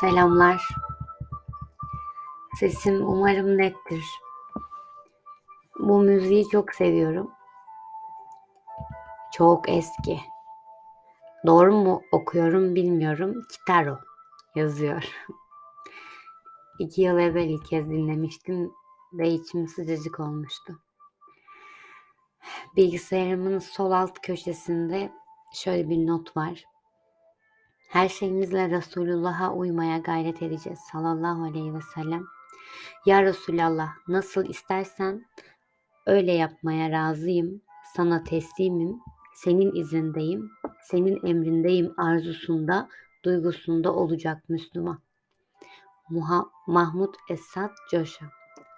Selamlar. Sesim umarım nettir. Bu müziği çok seviyorum. Çok eski. Doğru mu okuyorum bilmiyorum. Kitaro yazıyor. İki yıl evvel ilk kez dinlemiştim ve içim sıcacık olmuştu. Bilgisayarımın sol alt köşesinde şöyle bir not var. Her şeyimizle Resulullah'a uymaya gayret edeceğiz sallallahu aleyhi ve sellem. Ya Resulallah nasıl istersen öyle yapmaya razıyım. Sana teslimim. Senin izindeyim. Senin emrindeyim arzusunda, duygusunda olacak Müslüman. Muha- Mahmut Esat Coşa.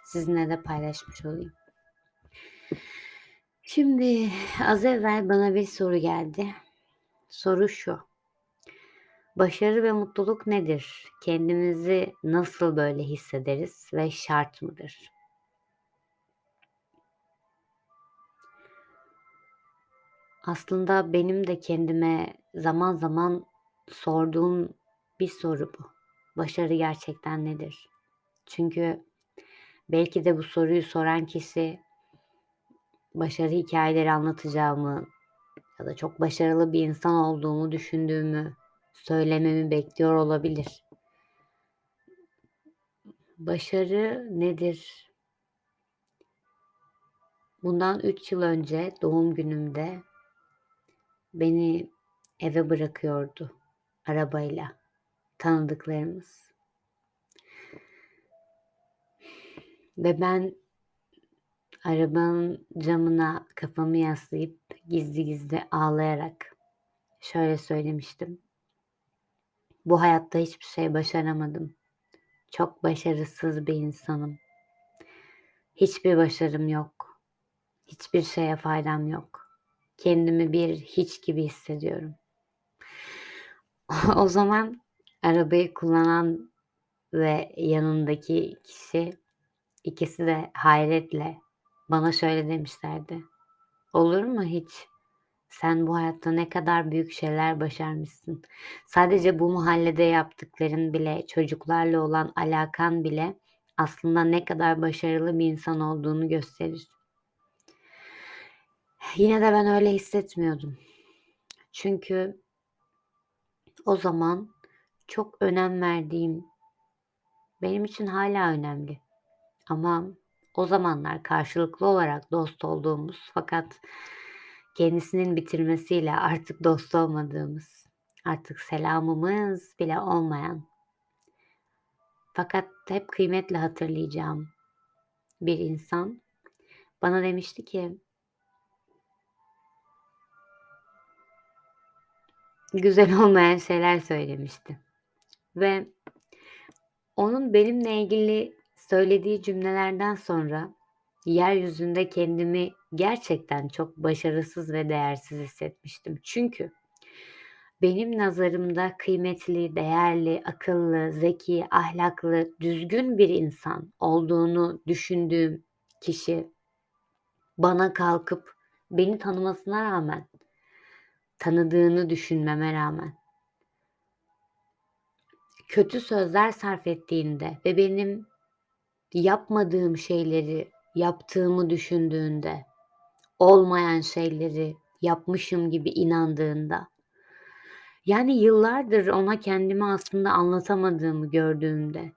Sizinle de paylaşmış olayım. Şimdi az evvel bana bir soru geldi. Soru şu. Başarı ve mutluluk nedir? Kendimizi nasıl böyle hissederiz ve şart mıdır? Aslında benim de kendime zaman zaman sorduğum bir soru bu. Başarı gerçekten nedir? Çünkü belki de bu soruyu soran kişi başarı hikayeleri anlatacağımı ya da çok başarılı bir insan olduğumu düşündüğümü söylememi bekliyor olabilir. Başarı nedir? Bundan 3 yıl önce doğum günümde beni eve bırakıyordu arabayla tanıdıklarımız. Ve ben arabanın camına kafamı yaslayıp gizli gizli ağlayarak şöyle söylemiştim. Bu hayatta hiçbir şey başaramadım. Çok başarısız bir insanım. Hiçbir başarım yok. Hiçbir şeye faydam yok. Kendimi bir hiç gibi hissediyorum. o zaman arabayı kullanan ve yanındaki kişi ikisi de hayretle bana şöyle demişlerdi. Olur mu hiç? Sen bu hayatta ne kadar büyük şeyler başarmışsın. Sadece bu mahallede yaptıkların bile, çocuklarla olan alakan bile aslında ne kadar başarılı bir insan olduğunu gösterir. Yine de ben öyle hissetmiyordum. Çünkü o zaman çok önem verdiğim, benim için hala önemli. Ama o zamanlar karşılıklı olarak dost olduğumuz fakat kendisinin bitirmesiyle artık dost olmadığımız, artık selamımız bile olmayan fakat hep kıymetle hatırlayacağım bir insan bana demişti ki güzel olmayan şeyler söylemişti. Ve onun benimle ilgili söylediği cümlelerden sonra yeryüzünde kendimi gerçekten çok başarısız ve değersiz hissetmiştim. Çünkü benim nazarımda kıymetli, değerli, akıllı, zeki, ahlaklı, düzgün bir insan olduğunu düşündüğüm kişi bana kalkıp beni tanımasına rağmen, tanıdığını düşünmeme rağmen kötü sözler sarf ettiğinde ve benim yapmadığım şeyleri yaptığımı düşündüğünde, olmayan şeyleri yapmışım gibi inandığında, yani yıllardır ona kendimi aslında anlatamadığımı gördüğümde,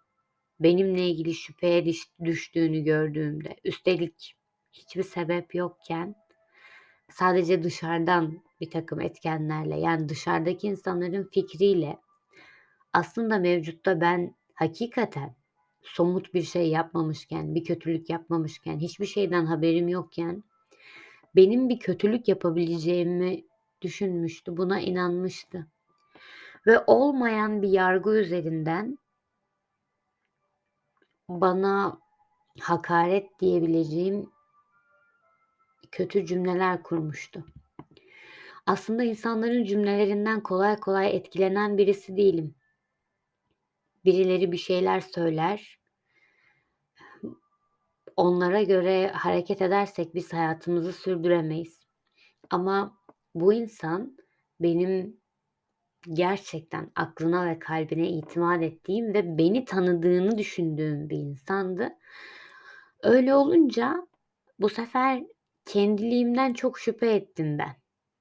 benimle ilgili şüpheye düştüğünü gördüğümde, üstelik hiçbir sebep yokken sadece dışarıdan bir takım etkenlerle yani dışarıdaki insanların fikriyle aslında mevcutta ben hakikaten somut bir şey yapmamışken, bir kötülük yapmamışken, hiçbir şeyden haberim yokken benim bir kötülük yapabileceğimi düşünmüştü. Buna inanmıştı. ve olmayan bir yargı üzerinden bana hakaret diyebileceğim kötü cümleler kurmuştu. Aslında insanların cümlelerinden kolay kolay etkilenen birisi değilim. Birileri bir şeyler söyler. Onlara göre hareket edersek biz hayatımızı sürdüremeyiz. Ama bu insan benim gerçekten aklına ve kalbine itimat ettiğim ve beni tanıdığını düşündüğüm bir insandı. Öyle olunca bu sefer kendiliğimden çok şüphe ettim ben.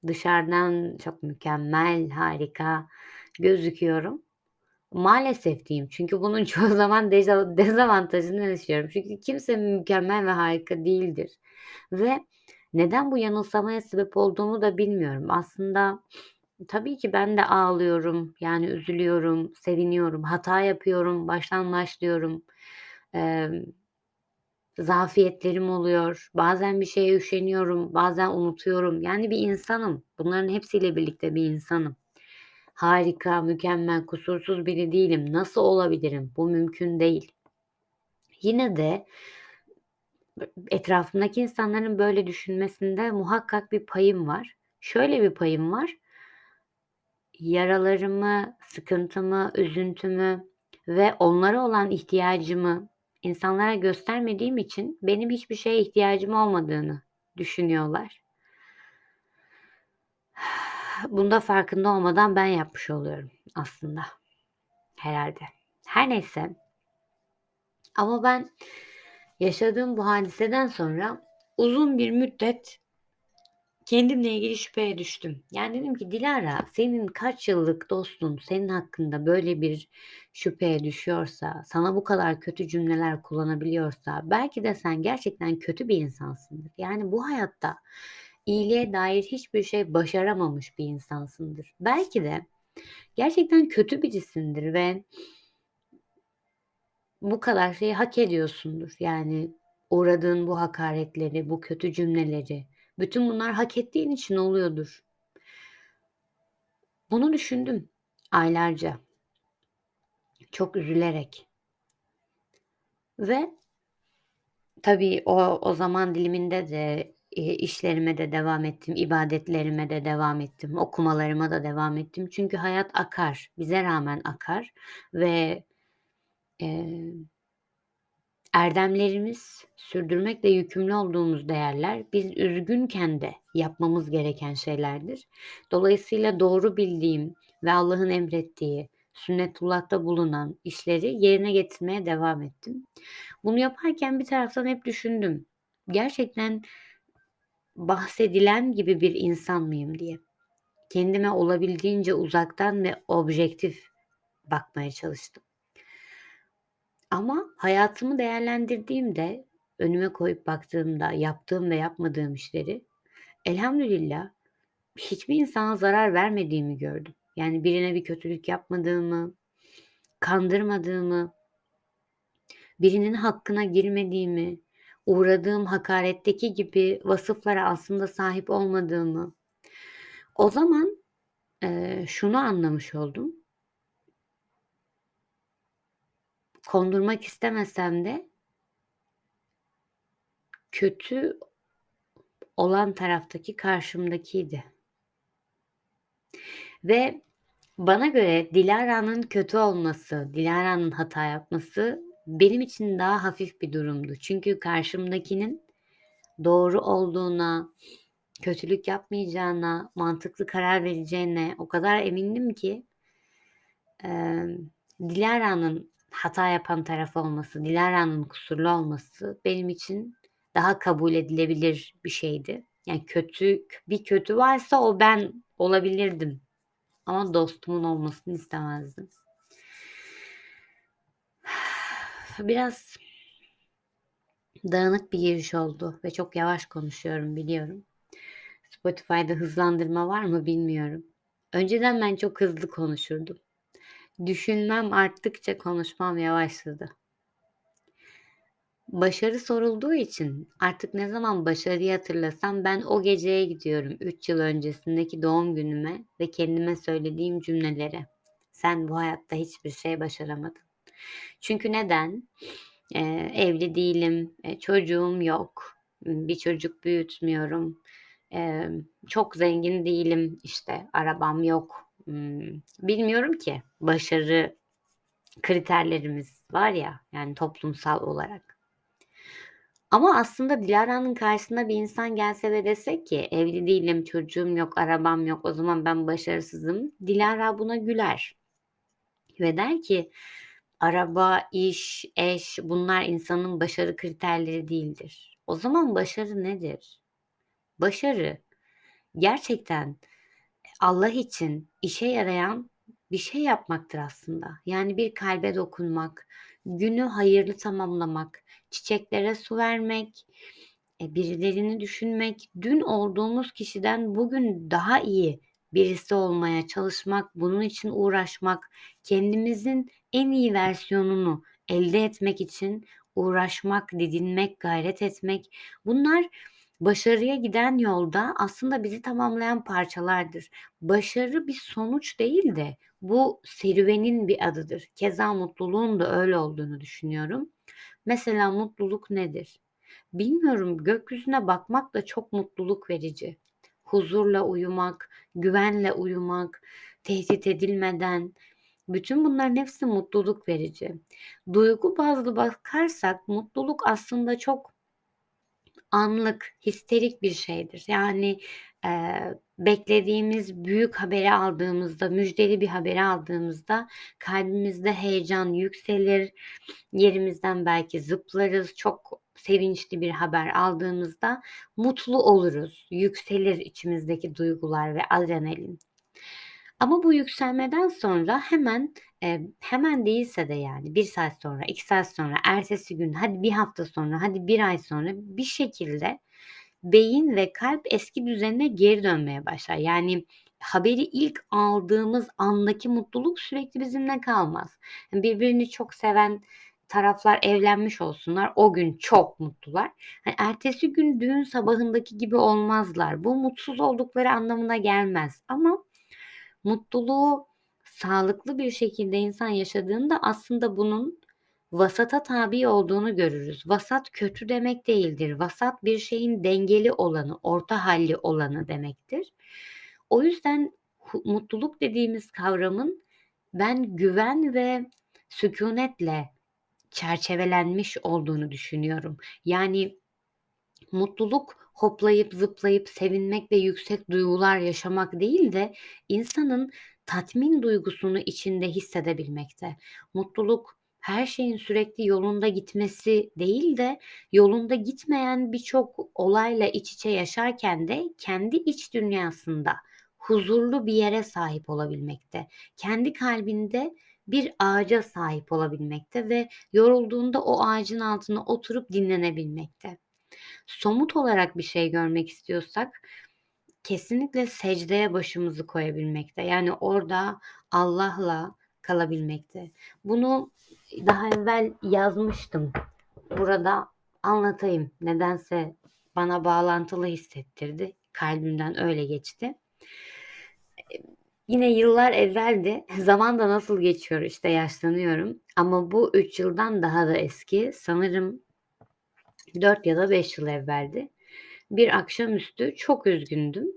Dışarıdan çok mükemmel, harika gözüküyorum. Maalesef diyeyim. Çünkü bunun çoğu zaman dezavantajını yaşıyorum. Çünkü kimse mükemmel ve harika değildir. Ve neden bu yanılsamaya sebep olduğumu da bilmiyorum. Aslında tabii ki ben de ağlıyorum. Yani üzülüyorum, seviniyorum, hata yapıyorum, baştan başlıyorum. Eee zafiyetlerim oluyor. Bazen bir şeye üşeniyorum, bazen unutuyorum. Yani bir insanım. Bunların hepsiyle birlikte bir insanım. Harika, mükemmel, kusursuz biri değilim. Nasıl olabilirim? Bu mümkün değil. Yine de etrafımdaki insanların böyle düşünmesinde muhakkak bir payım var. Şöyle bir payım var. Yaralarımı, sıkıntımı, üzüntümü ve onlara olan ihtiyacımı insanlara göstermediğim için benim hiçbir şeye ihtiyacım olmadığını düşünüyorlar. Bunda farkında olmadan ben yapmış oluyorum aslında. Herhalde. Her neyse. Ama ben yaşadığım bu hadiseden sonra uzun bir müddet kendimle ilgili şüpheye düştüm. Yani dedim ki Dilara senin kaç yıllık dostun senin hakkında böyle bir şüpheye düşüyorsa, sana bu kadar kötü cümleler kullanabiliyorsa belki de sen gerçekten kötü bir insansındır. Yani bu hayatta iyiliğe dair hiçbir şey başaramamış bir insansındır. Belki de gerçekten kötü birisindir ve bu kadar şeyi hak ediyorsundur. Yani uğradığın bu hakaretleri, bu kötü cümleleri, bütün bunlar hak ettiğin için oluyordur. Bunu düşündüm aylarca. Çok üzülerek. Ve tabii o, o zaman diliminde de işlerime de devam ettim, ibadetlerime de devam ettim, okumalarıma da devam ettim. Çünkü hayat akar, bize rağmen akar ve e, Erdemlerimiz sürdürmekle yükümlü olduğumuz değerler biz üzgünken de yapmamız gereken şeylerdir. Dolayısıyla doğru bildiğim ve Allah'ın emrettiği sünnetullah'ta bulunan işleri yerine getirmeye devam ettim. Bunu yaparken bir taraftan hep düşündüm. Gerçekten bahsedilen gibi bir insan mıyım diye. Kendime olabildiğince uzaktan ve objektif bakmaya çalıştım. Ama hayatımı değerlendirdiğimde, önüme koyup baktığımda yaptığım ve yapmadığım işleri elhamdülillah hiçbir insana zarar vermediğimi gördüm. Yani birine bir kötülük yapmadığımı, kandırmadığımı, birinin hakkına girmediğimi, uğradığım hakaretteki gibi vasıflara aslında sahip olmadığımı. O zaman e, şunu anlamış oldum. kondurmak istemesem de kötü olan taraftaki karşımdakiydi. Ve bana göre Dilara'nın kötü olması, Dilara'nın hata yapması benim için daha hafif bir durumdu. Çünkü karşımdakinin doğru olduğuna, kötülük yapmayacağına, mantıklı karar vereceğine o kadar emindim ki e, Dilara'nın hata yapan taraf olması, Dilara'nın kusurlu olması benim için daha kabul edilebilir bir şeydi. Yani kötü bir kötü varsa o ben olabilirdim. Ama dostumun olmasını istemezdim. Biraz dağınık bir giriş oldu ve çok yavaş konuşuyorum biliyorum. Spotify'da hızlandırma var mı bilmiyorum. Önceden ben çok hızlı konuşurdum. Düşünmem arttıkça konuşmam yavaşladı. Başarı sorulduğu için artık ne zaman başarıyı hatırlasam ben o geceye gidiyorum 3 yıl öncesindeki doğum günüme ve kendime söylediğim cümlelere. Sen bu hayatta hiçbir şey başaramadın. Çünkü neden? Eee, evli değilim, eee, çocuğum yok, bir çocuk büyütmüyorum, emm, çok zengin değilim, işte, arabam yok. Imm, bilmiyorum ki başarı kriterlerimiz var ya, yani toplumsal olarak. Ama aslında Dilara'nın karşısına bir insan gelse ve dese ki evli değilim, çocuğum yok, arabam yok, o zaman ben başarısızım. Dilara buna güler ve der ki araba, iş, eş bunlar insanın başarı kriterleri değildir. O zaman başarı nedir? Başarı gerçekten Allah için işe yarayan bir şey yapmaktır aslında. Yani bir kalbe dokunmak, günü hayırlı tamamlamak, çiçeklere su vermek, e, birilerini düşünmek, dün olduğumuz kişiden bugün daha iyi birisi olmaya çalışmak, bunun için uğraşmak, kendimizin en iyi versiyonunu elde etmek için uğraşmak, didinmek, gayret etmek. Bunlar başarıya giden yolda aslında bizi tamamlayan parçalardır. Başarı bir sonuç değil de bu serüvenin bir adıdır. Keza mutluluğun da öyle olduğunu düşünüyorum. Mesela mutluluk nedir? Bilmiyorum gökyüzüne bakmak da çok mutluluk verici. Huzurla uyumak, güvenle uyumak, tehdit edilmeden, bütün bunların hepsi mutluluk verici. Duygu bazlı bakarsak mutluluk aslında çok anlık, histerik bir şeydir. Yani, eee, beklediğimiz büyük haberi aldığımızda, müjdeli bir haberi aldığımızda kalbimizde heyecan yükselir, yerimizden belki zıplarız. Çok sevinçli bir haber aldığımızda mutlu oluruz, yükselir içimizdeki duygular ve adrenalin. Ama bu yükselmeden sonra hemen, eee, hemen değilse de yani 1 saat sonra, 2 saat sonra, ertesi gün, hadi 1 hafta sonra, hadi 1 ay sonra bir şekilde beyin ve kalp eski düzenine geri dönmeye başlar. Yani haberi ilk aldığımız andaki mutluluk sürekli bizimle kalmaz. Hani birbirini çok seven taraflar evlenmiş olsunlar, o gün çok mutlular. Hani ertesi gün düğün sabahındaki gibi olmazlar. Bu mutsuz oldukları anlamına gelmez ama mutluluğu sağlıklı bir şekilde insan yaşadığında aslında bunun vasata tabi olduğunu görürüz. Vasat kötü demek değildir. Vasat bir şeyin dengeli olanı, orta halli olanı demektir. O yüzden mutluluk dediğimiz kavramın ben güven ve sükûnetle çerçevelenmiş olduğunu düşünüyorum. Yani mutluluk hoplayıp zıplayıp sevinmek ve yüksek duygular yaşamak değil de insanın tatmin duygusunu içinde hissedebilmekte. Mutluluk her şeyin sürekli yolunda gitmesi değil de yolunda gitmeyen birçok olayla iç içe yaşarken de kendi iç dünyasında huzurlu bir yere sahip olabilmekte. Kendi kalbinde bir ağaca sahip olabilmekte ve yorulduğunda o ağacın altına oturup dinlenebilmekte. Somut olarak bir şey görmek istiyorsak kesinlikle secdeye başımızı koyabilmekte. Yani orada Allah'la kalabilmekte. Bunu daha evvel yazmıştım. Burada anlatayım. Nedense bana bağlantılı hissettirdi. Kalbimden öyle geçti. Yine yıllar evveldi. Zaman da nasıl geçiyor işte yaşlanıyorum. Ama bu 3 yıldan daha da eski. Sanırım 4 ya da 5 yıl evveldi. Bir akşamüstü çok üzgündüm.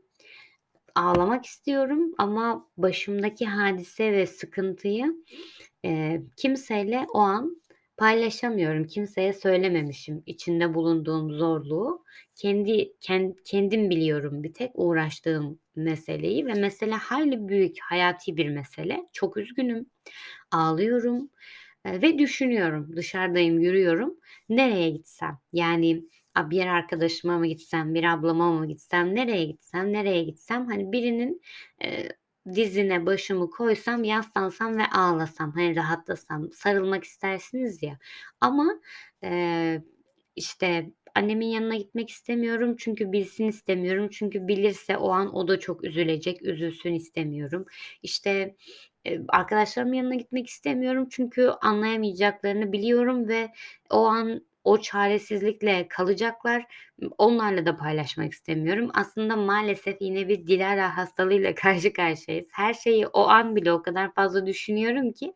Ağlamak istiyorum ama başımdaki hadise ve sıkıntıyı, eee, kimseyle o an paylaşamıyorum. Kimseye söylememişim içinde bulunduğum zorluğu. Kendi ken kendim biliyorum bir tek uğraştığım meseleyi ve mesele hayli büyük, hayati bir mesele. Çok üzgünüm, ağlıyorum, eee, ve düşünüyorum. Dışarıdayım, yürüyorum. Nereye gitsem? Yani, bir arkadaşıma mı gitsem, bir ablama mı gitsem, nereye gitsem, nereye gitsem? Hani birinin, eee, dizine başımı koysam, yaslansam ve ağlasam, hani rahatlasam, sarılmak istersiniz ya ama, eee, işte annemin yanına gitmek istemiyorum çünkü bilsin istemiyorum. Çünkü bilirse o an o da çok üzülecek, üzülsün istemiyorum. İşte, eee, arkadaşlarımın yanına gitmek istemiyorum çünkü anlayamayacaklarını biliyorum ve o an o çaresizlikle kalacaklar. Onlarla da paylaşmak istemiyorum. Aslında maalesef yine bir Dilara hastalığıyla karşı karşıyayız. Her şeyi o an bile o kadar fazla düşünüyorum ki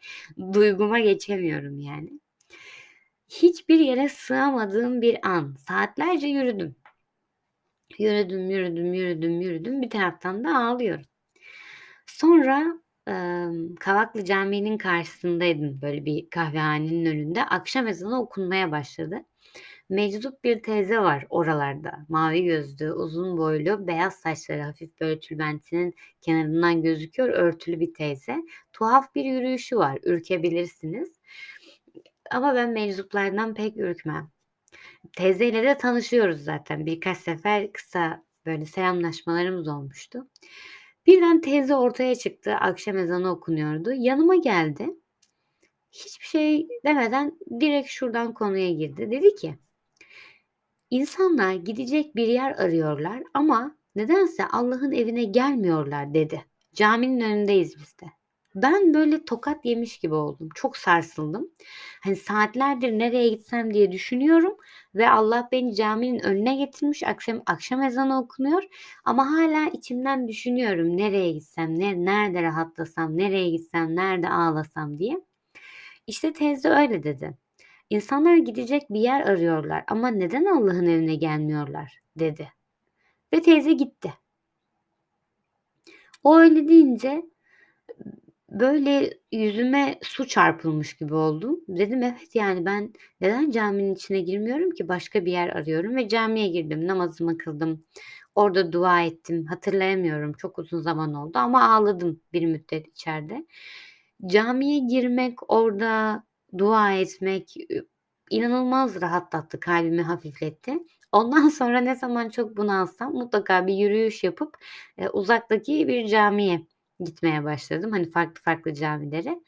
duyguma geçemiyorum yani. Hiçbir yere sığamadığım bir an. Saatlerce yürüdüm. Yürüdüm, yürüdüm, yürüdüm, yürüdüm. Bir taraftan da ağlıyorum. Sonra Kavaklı Camii'nin karşısındaydım böyle bir kahvehanenin önünde. Akşam ezanı okunmaya başladı. Meczup bir teyze var oralarda. Mavi gözlü, uzun boylu, beyaz saçları hafif böyle tülbentinin kenarından gözüküyor. Örtülü bir teyze. Tuhaf bir yürüyüşü var. Ürkebilirsiniz. Ama ben meczuplardan pek ürkmem. Teyzeyle de tanışıyoruz zaten. Birkaç sefer kısa böyle selamlaşmalarımız olmuştu. Birden teyze ortaya çıktı. Akşam ezanı okunuyordu. Yanıma geldi. Hiçbir şey demeden direkt şuradan konuya girdi. Dedi ki İnsanlar gidecek bir yer arıyorlar ama nedense Allah'ın evine gelmiyorlar dedi. Caminin önündeyiz biz de. Ben böyle tokat yemiş gibi oldum. Çok sarsıldım. Hani saatlerdir nereye gitsem diye düşünüyorum ve Allah beni caminin önüne getirmiş. Akşam akşam ezanı okunuyor ama hala içimden düşünüyorum nereye gitsem, ne, nerede rahatlasam, nereye gitsem, nerede ağlasam diye. İşte teyze öyle dedi. İnsanlar gidecek bir yer arıyorlar ama neden Allah'ın evine gelmiyorlar dedi. Ve teyze gitti. O öyle deyince böyle yüzüme su çarpılmış gibi oldum. Dedim evet yani ben neden caminin içine girmiyorum ki başka bir yer arıyorum ve camiye girdim namazımı kıldım. Orada dua ettim hatırlayamıyorum çok uzun zaman oldu ama ağladım bir müddet içeride. Camiye girmek orada dua etmek inanılmaz rahatlattı kalbimi hafifletti. Ondan sonra ne zaman çok bunalsam mutlaka bir yürüyüş yapıp e, uzaktaki bir camiye gitmeye başladım. Hani farklı farklı camilere.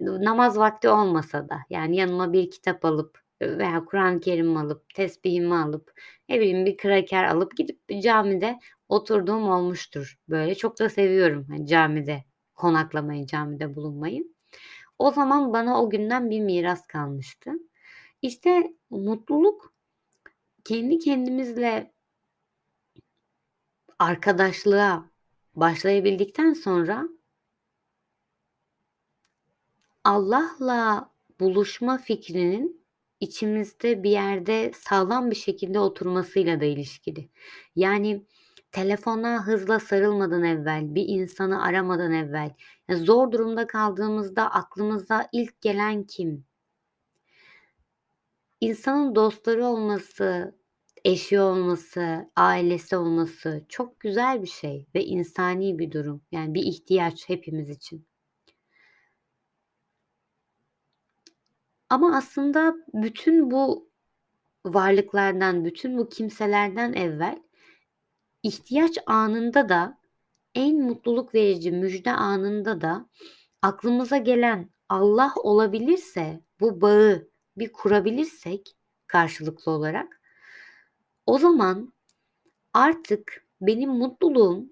Namaz vakti olmasa da yani yanıma bir kitap alıp veya Kur'an-ı Kerim alıp, tesbihimi alıp, ne bileyim bir kraker alıp gidip camide oturduğum olmuştur. Böyle çok da seviyorum hani camide konaklamayı, camide bulunmayı. O zaman bana o günden bir miras kalmıştı. İşte mutluluk kendi kendimizle arkadaşlığa başlayabildikten sonra Allah'la buluşma fikrinin içimizde bir yerde sağlam bir şekilde oturmasıyla da ilişkili. Yani telefona hızla sarılmadan evvel, bir insanı aramadan evvel, yani zor durumda kaldığımızda aklımıza ilk gelen kim? İnsanın dostları olması, eşi olması, ailesi olması çok güzel bir şey ve insani bir durum. Yani bir ihtiyaç hepimiz için. Ama aslında bütün bu varlıklardan, bütün bu kimselerden evvel ihtiyaç anında da en mutluluk verici müjde anında da aklımıza gelen Allah olabilirse bu bağı bir kurabilirsek karşılıklı olarak o zaman artık benim mutluluğum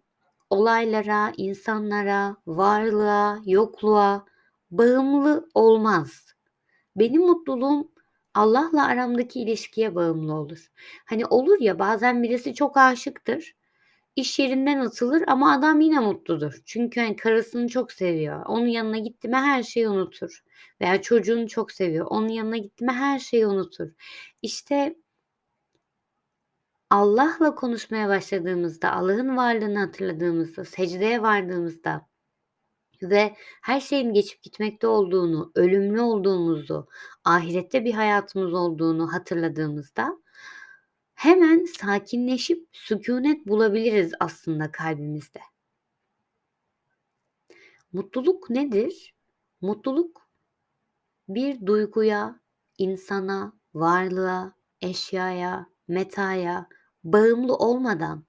olaylara, insanlara, varlığa, yokluğa bağımlı olmaz. Benim mutluluğum Allah'la aramdaki ilişkiye bağımlı olur. Hani olur ya bazen birisi çok aşıktır. İş yerinden atılır ama adam yine mutludur. Çünkü hani karısını çok seviyor. Onun yanına gitti mi her şeyi unutur. Veya çocuğunu çok seviyor. Onun yanına gitti mi her şeyi unutur. İşte Allah'la konuşmaya başladığımızda, Allah'ın varlığını hatırladığımızda, secdeye vardığımızda ve her şeyin geçip gitmekte olduğunu, ölümlü olduğumuzu, ahirette bir hayatımız olduğunu hatırladığımızda hemen sakinleşip sükunet bulabiliriz aslında kalbimizde. Mutluluk nedir? Mutluluk bir duyguya, insana, varlığa, eşyaya, metaya bağımlı olmadan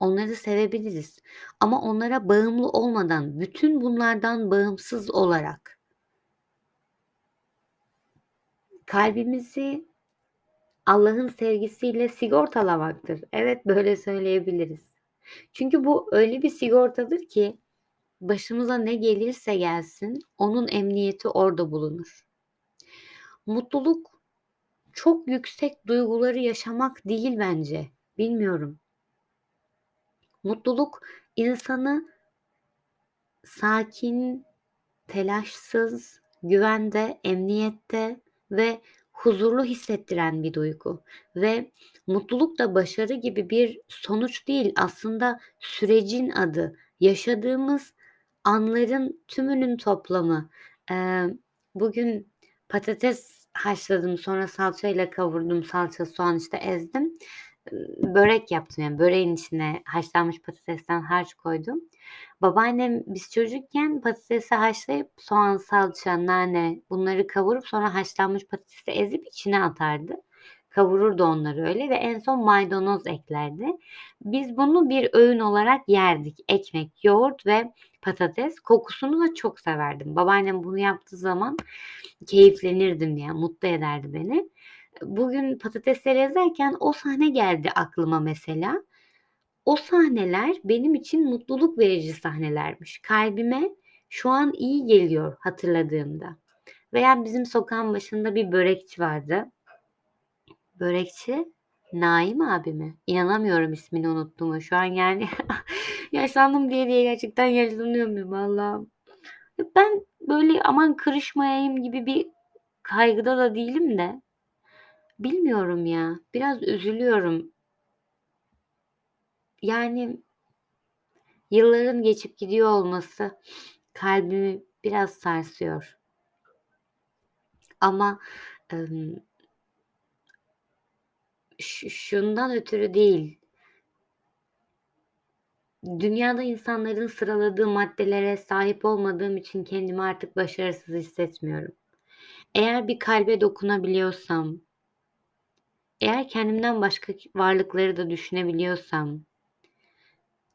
onları sevebiliriz. Ama onlara bağımlı olmadan, bütün bunlardan bağımsız olarak kalbimizi Allah'ın sevgisiyle sigortalamaktır. Evet böyle söyleyebiliriz. Çünkü bu öyle bir sigortadır ki başımıza ne gelirse gelsin onun emniyeti orada bulunur. Mutluluk çok yüksek duyguları yaşamak değil bence. Bilmiyorum. Mutluluk insanı sakin, telaşsız, güvende, emniyette ve huzurlu hissettiren bir duygu ve mutluluk da başarı gibi bir sonuç değil aslında sürecin adı. Yaşadığımız anların tümünün toplamı. Eee, bugün patates haşladım sonra salçayla kavurdum. Salça, soğan işte ezdim. Börek yaptım yani böreğin içine haşlanmış patatesten harç koydum. Babaannem biz çocukken patatesi haşlayıp soğan, salça, nane bunları kavurup sonra haşlanmış patatesi ezip içine atardı. Kavururdu onları öyle ve en son maydanoz eklerdi. Biz bunu bir öğün olarak yerdik. Ekmek, yoğurt ve patates. Kokusunu da çok severdim. Babaannem bunu yaptığı zaman keyiflenirdim yani mutlu ederdi beni. Bugün patatesleri ezerken o sahne geldi aklıma mesela. O sahneler benim için mutluluk verici sahnelermiş. Kalbime şu an iyi geliyor hatırladığımda. Veya bizim sokağın başında bir börekçi vardı. Börekçi Naim abi mi? İnanamıyorum ismini unuttuğuma şu an yani. Yaşlandım diye diye gerçekten yaşlanıyorum Allah'ım. Ben böyle aman kırışmayayım gibi bir kaygıda da değilim de. Bilmiyorum ya. Biraz üzülüyorum. Yani yılların geçip gidiyor olması kalbimi biraz sarsıyor. Ama ş şundan ötürü değil. Dünyada insanların sıraladığı maddelere sahip olmadığım için kendimi artık başarısız hissetmiyorum. Eğer bir kalbe dokunabiliyorsam eğer kendimden başka varlıkları da düşünebiliyorsam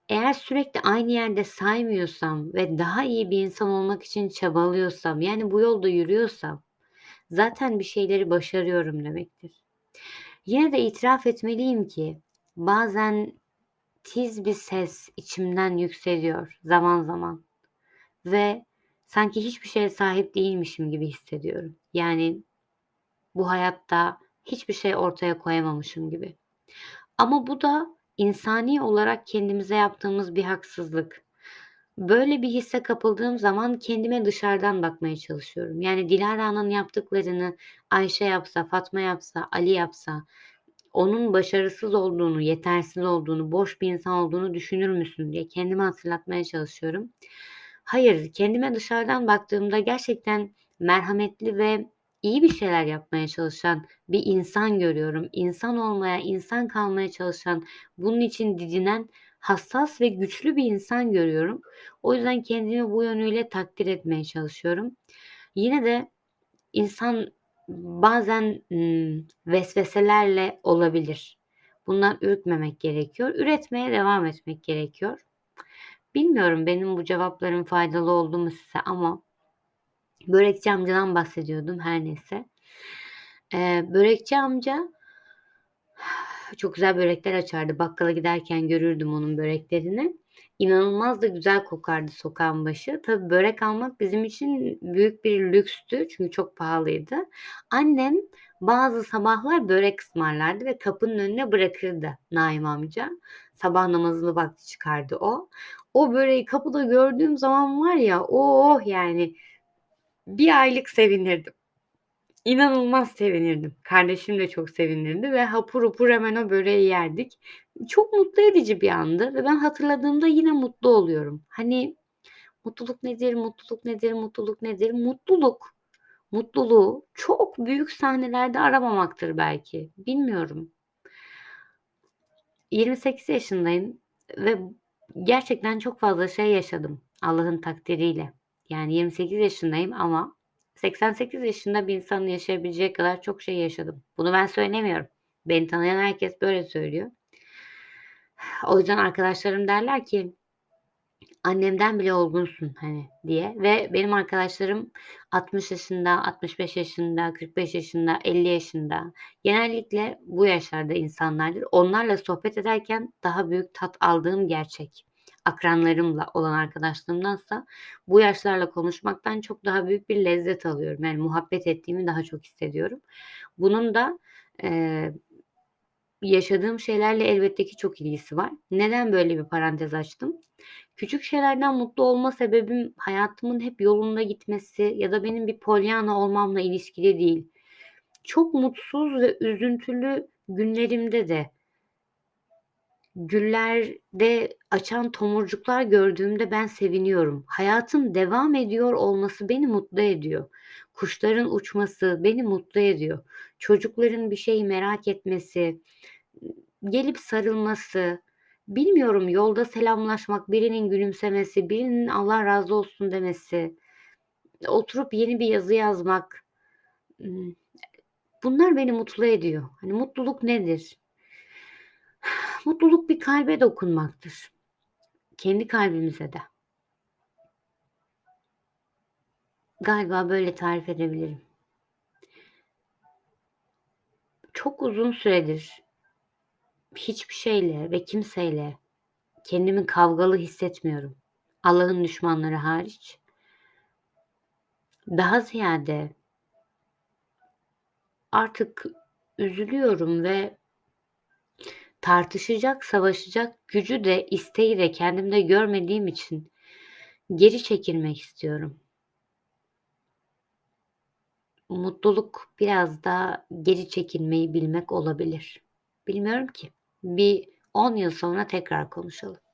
eğer sürekli aynı yerde saymıyorsam ve daha iyi bir insan olmak için çabalıyorsam, yani bu yolda yürüyorsam zaten bir şeyleri başarıyorum demektir. Yine de itiraf etmeliyim ki bazen tiz bir ses içimden yükseliyor zaman zaman ve sanki hiçbir şeye sahip değilmişim gibi hissediyorum. Yani bu hayatta hiçbir şey ortaya koyamamışım gibi. Ama bu da insani olarak kendimize yaptığımız bir haksızlık. Böyle bir hisse kapıldığım zaman kendime dışarıdan bakmaya çalışıyorum. Yani Dilara'nın yaptıklarını Ayşe yapsa, Fatma yapsa, Ali yapsa onun başarısız olduğunu, yetersiz olduğunu, boş bir insan olduğunu düşünür müsün diye kendime hatırlatmaya çalışıyorum. Hayır, kendime dışarıdan baktığımda gerçekten merhametli ve iyi bir şeyler yapmaya çalışan bir insan görüyorum. İnsan olmaya, insan kalmaya çalışan, bunun için didinen hassas ve güçlü bir insan görüyorum. O yüzden kendimi bu yönüyle takdir etmeye çalışıyorum. Yine de insan bazen vesveselerle olabilir. Bundan ürkmemek gerekiyor. Üretmeye devam etmek gerekiyor. Bilmiyorum benim bu cevaplarım faydalı oldu mu size ama börekçi amcadan bahsediyordum her neyse. Eee, börekçi amca çok güzel börekler açardı. Bakkala giderken görürdüm onun böreklerini. İnanılmaz da güzel kokardı sokağın başı. Tabii börek almak bizim için büyük bir lükstü çünkü çok pahalıydı. Annem bazı sabahlar börek ısmarlardı ve kapının önüne bırakırdı Naim amca. Sabah namazını vakti çıkardı o. O böreği kapıda gördüğüm zaman var ya, oh yani bir aylık sevinirdim. İnanılmaz sevinirdim. Kardeşim de çok sevinirdi ve hapur hapur hemen o böreği yerdik. Çok mutlu edici bir andı ve ben hatırladığımda yine mutlu oluyorum. Hani mutluluk nedir, mutluluk nedir, mutluluk nedir? Mutluluk, mutluluğu çok büyük sahnelerde aramamaktır belki. Bilmiyorum. 28 yaşındayım ve gerçekten çok fazla şey yaşadım Allah'ın takdiriyle. Yani 28 yaşındayım ama 88 yaşında bir insanın yaşayabileceği kadar çok şey yaşadım. Bunu ben söylemiyorum. Beni tanıyan herkes böyle söylüyor. O yüzden arkadaşlarım derler ki annemden bile olgunsun hani diye ve benim arkadaşlarım 60 yaşında, 65 yaşında, 45 yaşında, 50 yaşında. Genellikle bu yaşlarda insanlardır. Onlarla sohbet ederken daha büyük tat aldığım gerçek. Akranlarımla olan arkadaşlığımdansa bu yaşlarla konuşmaktan çok daha büyük bir lezzet alıyorum. Yani muhabbet ettiğimi daha çok hissediyorum. Bunun da eee, yaşadığım şeylerle elbette ki çok ilgisi var. Neden böyle bir parantez açtım? Küçük şeylerden mutlu olma sebebim hayatımın hep yolunda gitmesi ya da benim bir Pollyanna olmamla ilişkili değil. Çok mutsuz ve üzüntülü günlerimde de güllerde açan tomurcuklar gördüğümde ben seviniyorum. Hayatın devam ediyor olması beni mutlu ediyor. Kuşların uçması beni mutlu ediyor. Çocukların bir şeyi merak etmesi, gelip sarılması, bilmiyorum yolda selamlaşmak, birinin gülümsemesi, birinin Allah razı olsun demesi, oturup yeni bir yazı yazmak. ımm, bunlar beni mutlu ediyor. Hani mutluluk nedir? Mutluluk bir kalbe dokunmaktır. Kendi kalbimize de. Galiba böyle tarif edebilirim. Çok uzun süredir hiçbir şeyle ve kimseyle kendimi kavgalı hissetmiyorum. Allah'ın düşmanları hariç. Daha ziyade artık üzülüyorum ve tartışacak, savaşacak gücü de isteği de kendimde görmediğim için geri çekilmek istiyorum. Mutluluk biraz da geri çekilmeyi bilmek olabilir. Bilmiyorum ki. Bir 10 yıl sonra tekrar konuşalım.